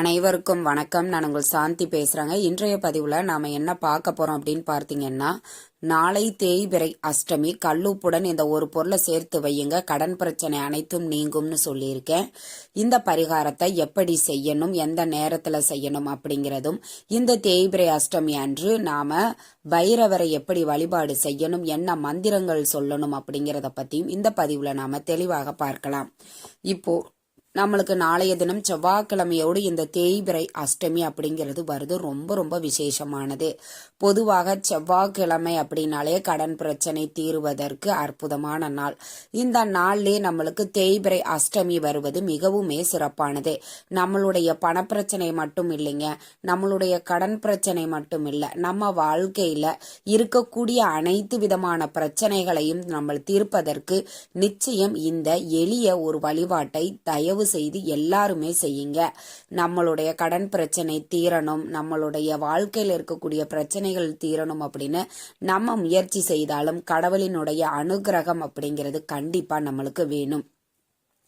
அனைவருக்கும் வணக்கம். நான் உங்கள் சாந்தி பேசுகிறேங்க இன்றைய பதிவில் நாம் என்ன பார்க்க போகிறோம் அப்படின்னு பார்த்தீங்கன்னா நாளை தேய்பிறை அஷ்டமி. கல்லுப்புடன் இந்த ஒரு பொருளை சேர்த்து வையுங்க. கடன் பிரச்சனை அனைத்தும் நீங்கும்னு சொல்லியிருக்கேன். இந்த பரிகாரத்தை எப்படி செய்யணும்? எந்த நேரத்தில் செய்யணும் அப்படிங்கிறதும் இந்த தேய்பிறை அஷ்டமி அன்று நாம் பைரவரை எப்படி வழிபாடு செய்யணும்? என்ன மந்திரங்கள் சொல்லணும் அப்படிங்கிறத பற்றியும் இந்த பதிவில் நாம் தெளிவாக பார்க்கலாம். இப்போது நம்மளுக்கு நாளைய தினம் செவ்வாய்க்கிழமையோடு இந்த தேய்பிரை அஷ்டமி அப்படிங்கிறது வருது. ரொம்ப ரொம்ப விசேஷமானது. பொதுவாக செவ்வாய்க்கிழமை அப்படின்னாலே கடன் பிரச்சனை தீருவதற்கு அற்புதமான நாள். இந்த நாள்லே நம்மளுக்கு தேய்பிரை அஷ்டமி வருவது மிகவுமே சிறப்பானது. நம்மளுடைய பணப்பிரச்சனை மட்டும் இல்லைங்க. நம்மளுடைய கடன் பிரச்சனை மட்டும் இல்லை. நம்ம வாழ்க்கையில இருக்கக்கூடிய அனைத்து விதமான பிரச்சனைகளையும் நம்ம தீர்ப்பதற்கு நிச்சயம் இந்த எளிய ஒரு வழிபாட்டை தயவு செய்து எல்லாருமே செய்யுங்க. நம்மளுடைய கடன் பிரச்சனை தீரணும் நம்மளுடைய வாழ்க்கையில் இருக்கக்கூடிய பிரச்சனைகள் தீரணும் அப்படின்னு நம்ம முயற்சி செய்தாலும் கடவுளினுடைய அனுகிரகம் அப்படிங்கிறது கண்டிப்பா நம்மளுக்கு வேணும்.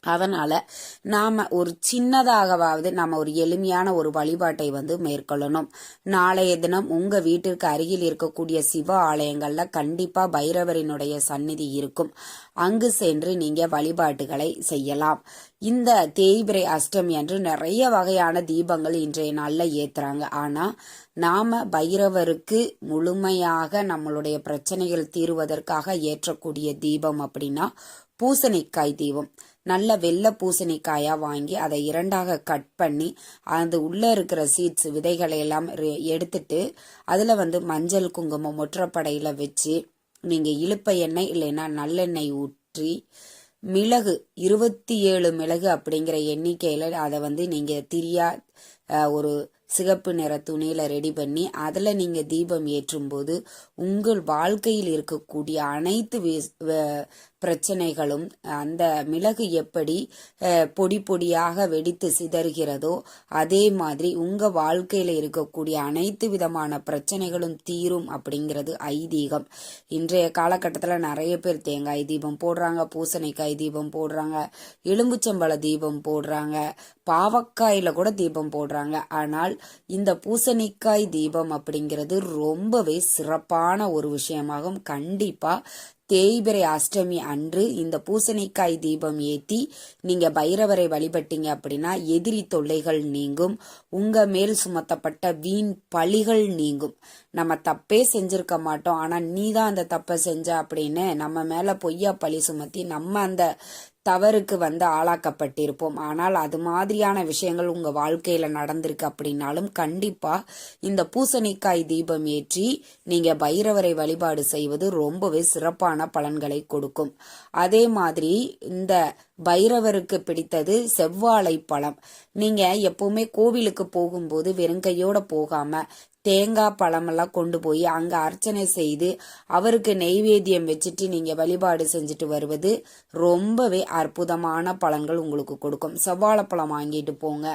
அதனால நாம ஒரு சின்னதாகவாவது நம்ம ஒரு எளிமையான ஒரு வழிபாட்டை வந்து மேற்கொள்ளணும். நாளைய தினம் உங்க வீட்டிற்கு அருகில் இருக்கக்கூடிய சிவ ஆலயங்கள்ல கண்டிப்பா பைரவரினுடைய சந்நிதி இருக்கும். அங்கு சென்று நீங்க வழிபாட்டுகளை செய்யலாம். இந்த தேய்பிரை அஷ்டமி அன்று நிறைய வகையான தீபங்கள் இன்றைய நாளில் ஏத்துறாங்க. ஆனா நாம பைரவருக்கு முழுமையாக நம்மளுடைய பிரச்சனைகள் தீருவதற்காக ஏற்றக்கூடிய தீபம் அப்படின்னா பூசணிக்காய் தீபம். நல்ல வெள்ளை பூசணிக்காயா வாங்கி அதை இரண்டாக கட் பண்ணி அது உள்ள இருக்கிற சீட்ஸ் விதைகளை எல்லாம் ரெ- எடுத்துட்டு அதுல வந்து மஞ்சள் குங்குமம் ஒற்றைப்படையில வச்சு நீங்க இழுப்ப எண்ணெய் இல்லைன்னா நல்லெண்ணெய் ஊற்றி மிளகு இருபத்தி ஏழு மிளகு அப்படிங்கிற எண்ணிக்கையில அதை வந்து நீங்க திரியா ஒரு சிகப்பு நிற துணியில ரெடி பண்ணி அதுல நீங்க தீபம் ஏற்றும்போது உங்கள் வாழ்க்கையில் இருக்கக்கூடிய அனைத்து வ- பிரச்சனைகளும் அந்த மிளகு எப்படி பொடி பொடியாக வெடித்து சிதறுகிறதோ அதே மாதிரி உங்க வாழ்க்கையில இருக்கக்கூடிய அனைத்து விதமான பிரச்சனைகளும் தீரும் அப்படிங்கிறது ஐதீகம். இன்றைய காலகட்டத்தில் நிறைய பேர் தேங்காய் தீபம் போடுறாங்க பூசணிக்காய் தீபம் போடுறாங்க எலும்புச்சம்பழ தீபம் போடுறாங்க பாவக்காயில கூட தீபம் போடுறாங்க. ஆனால் இந்த பூசணிக்காய் தீபம் அப்படிங்கிறது ரொம்பவே சிறப்பான ஒரு விஷயமாகும். கண்டிப்பா தேய்பிரை அஷ்டமி அன்று இந்த பூசணிக்காய் தீபம் ஏத்தி நீங்க பைரவரை வழிபட்டீங்க அப்படின்னா எதிரி தொல்லைகள் நீங்கும். உங்க மேல் சுமத்தப்பட்ட வீண் பழிகள் நீங்கும். நம்ம தப்பே செஞ்சிருக்க மாட்டோம். ஆனா நீ தான் அந்த தப்பை செஞ்ச அப்படின்னு நம்ம மேல பொய்யா பழி சுமத்தி நம்ம அந்த தவறுக்கு வந்து ஆளாக்கப்பட்டிருப்போம். ஆனால் அது மாதிரியான விஷயங்கள் உங்க வாழ்க்கையில நடந்திருக்கு அப்படின்னாலும் கண்டிப்பா இந்த பூசணிக்காய் தீபம் ஏற்றி நீங்க பைரவரை வழிபாடு செய்வது ரொம்பவே சிறப்பான பலன்களை கொடுக்கும். அதே மாதிரி இந்த பைரவருக்கு பிடித்தது செவ்வாழை பழம். நீங்க எப்பவுமே கோவிலுக்கு போகும்போது வெறுங்கையோட போகாம தேங்காய் பழமெல்லாம் கொண்டு போய் அங்க அர்ச்சனை செய்து அவருக்கு நெய்வேத்தியம் வச்சுட்டு நீங்க வழிபாடு செஞ்சுட்டு வருவது ரொம்பவே அற்புதமான பழங்கள் உங்களுக்கு கொடுக்கும். செவ்வாழைப்பழம் வாங்கிட்டு போங்க.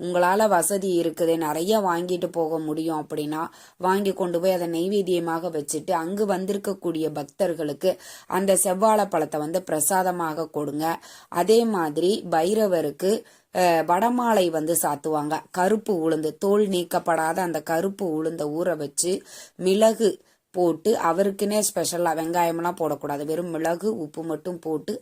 உங்களால வசதி இருக்குது நிறைய வாங்கிட்டு போக முடியும் அப்படின்னா வாங்கி கொண்டு போய் அதை நெய்வேத்தியமாக வச்சுட்டு அங்கு வந்திருக்கக்கூடிய பக்தர்களுக்கு அந்த செவ்வாழை பழத்தை வந்து பிரசாதமாக கொடுங்க. அதே மாதிரி பைரவருக்கு வடமாலை வந்து சாத்துவாங்க. கருப்பு உளுந்து தோல் நீக்கப்படாத அந்த கருப்பு உளுந்த ஊற வச்சு மிளகு போட்டு அவருக்குன்னே ஸ்பெஷலாக வெங்காயம்லாம் போடக்கூடாது. வெறும் மிளகு உப்பு மட்டும் போட்டு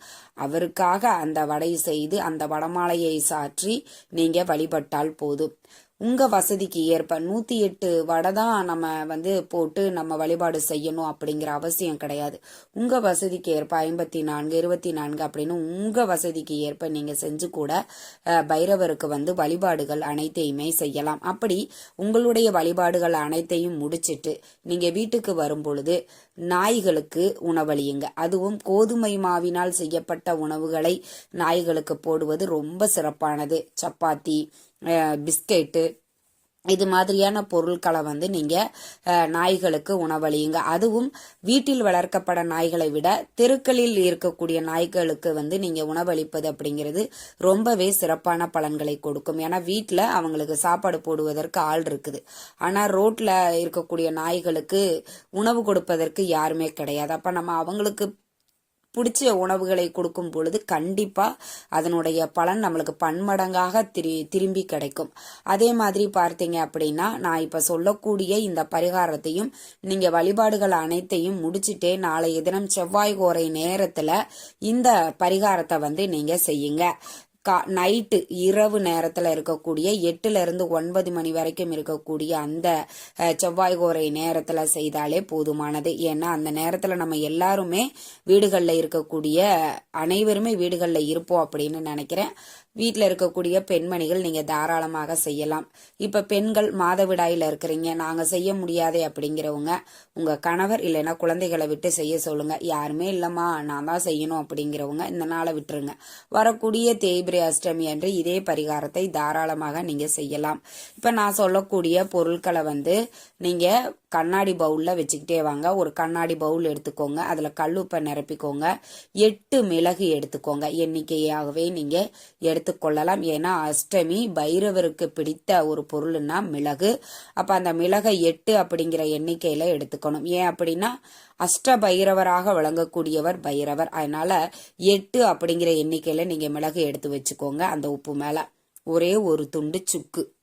அவருக்காக அந்த வடை செய்து அந்த வடமாலையை சாற்றி நீங்க வழிபட்டால் போதும். உங்க வசதிக்கு ஏற்ப நூத்தி எட்டு வடை தான் நம்ம வந்து போட்டு நம்ம வழிபாடு செய்யணும் அப்படிங்கிற அவசியம் கிடையாது. உங்க வசதிக்கு ஏற்ப ஐம்பத்தி நான்கு இருபத்தி நான்கு அப்படின்னு உங்க வசதிக்கு ஏற்ப நீங்க செஞ்சு கூட பைரவருக்கு வந்து வழிபாடுகள் அனைத்தையுமே செய்யலாம். அப்படி உங்களுடைய வழிபாடுகள் அனைத்தையும் முடிச்சிட்டு நீங்க வீட்டுக்கு வரும் பொழுது நாய்களுக்கு உணவளியுங்க. அதுவும் கோதுமை மாவினால் செய்யப்பட்ட உணவுகளை நாய்களுக்கு போடுவது ரொம்ப சிறப்பானது. சப்பாத்தி பிஸ்கெட்டு இது மாதிரியான பொருட்களை வந்து நீங்கள் நாய்களுக்கு உணவளியுங்க. அதுவும் வீட்டில் வளர்க்கப்பட நாய்களை விட தெருக்களில் இருக்கக்கூடிய நாய்களுக்கு வந்து நீங்கள் உணவளிப்பது அப்படிங்கிறது ரொம்பவே சிறப்பான பலன்களை கொடுக்கும். ஏன்னா வீட்டில் அவங்களுக்கு சாப்பாடு போடுவதற்கு ஆள் இருக்குது. ஆனால் ரோட்டில் இருக்கக்கூடிய நாய்களுக்கு உணவு கொடுப்பதற்கு யாருமே கிடையாது. அப்போ நம்ம அவங்களுக்கு பிடிச்ச உணவுகளை கொடுக்கும் பொழுது கண்டிப்பாக அதனுடைய பலன் நம்மளுக்கு பன்மடங்காக திரு திரும்பி கிடைக்கும். அதே மாதிரி பார்த்தீங்க அப்படின்னா நான் இப்போ சொல்லக்கூடிய இந்த பரிகாரத்தையும் நீங்கள் வழிபாடுகள் அனைத்தையும் முடிச்சுட்டே நாளைய தினம் செவ்வாய் கோரை நேரத்தில் இந்த பரிகாரத்தை வந்து நீங்கள் செய்யுங்க. கா நைட்டு இரவு நேரத்தில் இருக்கக்கூடிய எட்டுல இருந்து ஒன்பது மணி வரைக்கும் இருக்கக்கூடிய அந்த செவ்வாய் கோரை நேரத்தில் செய்தாலே போதுமானது. ஏன்னா அந்த நேரத்தில் நம்ம எல்லாருமே வீடுகளில் இருக்கக்கூடிய அனைவருமே வீடுகளில் இருப்போம் அப்படின்னு நினைக்கிறேன். வீட்டில் இருக்கக்கூடிய பெண்மணிகள் நீங்கள் தாராளமாக செய்யலாம். இப்போ பெண்கள் மாதவிடாயில் இருக்கிறீங்க நாங்கள் செய்ய முடியாதே அப்படிங்கிறவங்க உங்கள் கணவர் இல்லைன்னா குழந்தைகளை விட்டு செய்ய சொல்லுங்க. யாருமே இல்லைம்மா நான் தான் செய்யணும் அப்படிங்கிறவங்க இந்த நாளை விட்டுருங்க. வரக்கூடிய தேய்பிரி அஷ்டமி அன்று இதே பரிகாரத்தை தாராளமாக நீங்கள் செய்யலாம். இப்போ நான் சொல்லக்கூடிய பொருட்களை வந்து நீங்கள் கண்ணாடி பவுலில் வச்சுக்கிட்டே வாங்க. ஒரு கண்ணாடி பவுல் எடுத்துக்கோங்க. அதில் கல்லுப்பை நிரப்பிக்கோங்க. எட்டு மிளகு எடுத்துக்கோங்க. எண்ணிக்கையாகவே நீங்கள் எடுத்துக்கொள்ளலாம் ஏன்னா அஷ்டமி பைரவருக்கு பிடித்த ஒரு பொருள்னா மிளகு. அப்போ அந்த மிளகை எட்டு அப்படிங்கிற எண்ணிக்கையில் எடுத்துக்கணும். ஏன் அப்படின்னா அஷ்ட பைரவராக விளங்கக்கூடியவர் பைரவர். அதனால எட்டு அப்படிங்கிற எண்ணிக்கையில் நீங்கள் மிளகு எடுத்து வச்சுக்கோங்க அந்த உப்பு மேலே. ஒரே ஒரு துண்டு சுக்கு.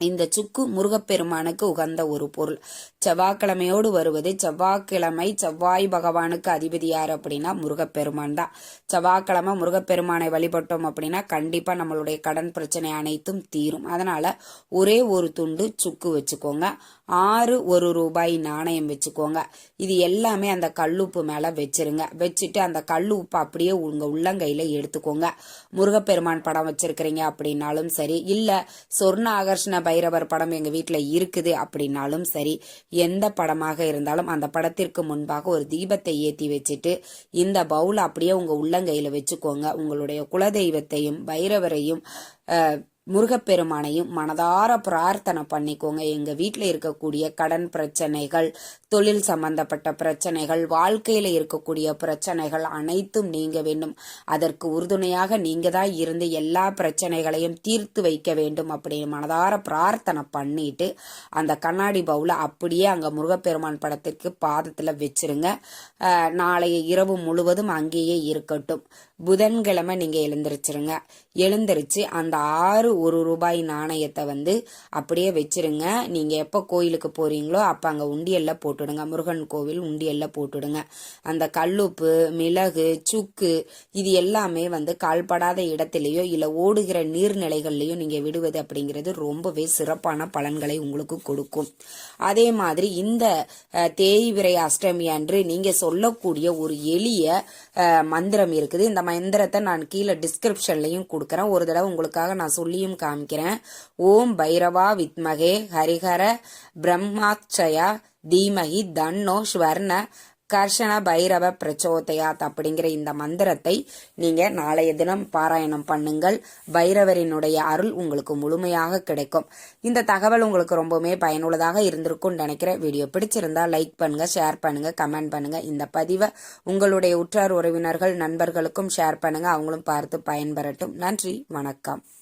இந்த சுக்கு முருகப்பெருமானுக்கு உகந்த ஒரு பொருள். செவ்வாய்க்கிழமையோடு வருவது செவ்வாய்க்கிழமை செவ்வாய் பகவானுக்கு அதிபதி யார் அப்படின்னா முருகப்பெருமான் தான். செவ்வாய்க்கிழமை முருகப்பெருமானை வழிபட்டோம் அப்படின்னா கண்டிப்பா நம்மளுடைய கடன் பிரச்சனை அனைத்தும் தீரும். அதனால ஒரே ஒரு துண்டு சுக்கு வச்சுக்கோங்க. ஆறு ஒரு ரூபாய் நாணயம் வச்சுக்கோங்க. இது எல்லாமே அந்த கல்லுப்பு மேல வச்சிருங்க. வச்சுட்டு அந்த கல்லு உப்பு அப்படியே உங்க உள்ளங்கையில எடுத்துக்கோங்க. முருகப்பெருமான் படம் வச்சிருக்கிறீங்க அப்படின்னாலும் சரி இல்ல சொர்ண ஆகர்ஷண பைரவர் படம் எங்க வீட்டுல இருக்குது அப்படின்னாலும் சரி எந்த படமாக இருந்தாலும் அந்த படத்திற்கு முன்பாக ஒரு தீபத்தை ஏற்றி வச்சுட்டு இந்த பவுல் அப்படியே உங்கள் உள்ளங்கையில் வச்சுக்கோங்க. உங்களுடைய குலதெய்வத்தையும் பைரவரையும் முருகப்பெருமானையும் மனதார பிரார்த்தனை பண்ணிக்கோங்க. எங்க வீட்டில் இருக்கக்கூடிய கடன் பிரச்சனைகள் தொழில் சம்பந்தப்பட்ட பிரச்சனைகள் வாழ்க்கையில இருக்கக்கூடிய பிரச்சனைகள் அனைத்தும் நீங்க வேண்டும். அதற்கு உறுதுணையாக நீங்க தான் இருந்து எல்லா பிரச்சனைகளையும் தீர்த்து வைக்க வேண்டும் அப்படின்னு மனதார பிரார்த்தனை பண்ணிட்டு அந்த கண்ணாடி பவுல அப்படியே அங்க முருகப்பெருமான் படத்திற்கு பாதத்துல வச்சிருங்க. நாளைய இரவு முழுவதும் அங்கேயே இருக்கட்டும். புதன்கிழமை நீங்க எழுந்திருச்சிருங்க. எழுந்திருச்சு அந்த ஆறு ஒரு ரூபாய் நாணயத்தை வந்து அப்படியே வச்சிருங்க. நீங்க எப்ப கோயிலுக்கு போறீங்களோ அப்ப அங்க உண்டியல்ல போட்டுடுங்க. முருகன் கோவில் உண்டியல்ல போட்டுடுங்க. அந்த கல்லுப்பு மிளகு சுக்கு இது எல்லாமே வந்து கால்படாத இடத்திலேயோ இல்ல ஓடுகிற நீர்நிலைகள்லயோ நீங்க விடுவது அப்படிங்கிறது ரொம்பவே சிறப்பான பலன்களை உங்களுக்கு கொடுக்கும். அதே மாதிரி இந்த தேய்விரை அஷ்டமி அன்று நீங்க சொல்லக்கூடிய ஒரு எளிய மந்திரம் இருக்குது. இந்த மந்திரத்தை நான் கீழே டிஸ்கிரிப்ஷன்லையும் கொடுக்குறேன். ஒரு தடவை உங்களுக்காக நான் சொல்லியும் காமிக்கிறேன் ஓம் பைரவா வித்மகே ஹரிஹர பிரம்மாட்சயா தீமகி தன்னோ ஸ்வர்ண கர்ஷண பைரவ பிரச்சோதயாத் அப்படிங்கிற இந்த மந்திரத்தை நீங்க நாளைய தினம் பாராயணம் பண்ணுங்கள். பைரவரினுடைய அருள் உங்களுக்கு முழுமையாக கிடைக்கும். இந்த தகவல் உங்களுக்கு ரொம்பவுமே பயனுள்ளதாக இருந்திருக்கும்னு நினைக்கிறேன். வீடியோ பிடிச்சிருந்தா லைக் பண்ணுங்க ஷேர் பண்ணுங்க கமெண்ட் பண்ணுங்க. இந்த பதிவை உங்களுடைய உற்றார் உறவினர்கள் நண்பர்களுக்கும் ஷேர் பண்ணுங்க. அவங்களும் பார்த்து பயன்பெறட்டும். நன்றி வணக்கம்.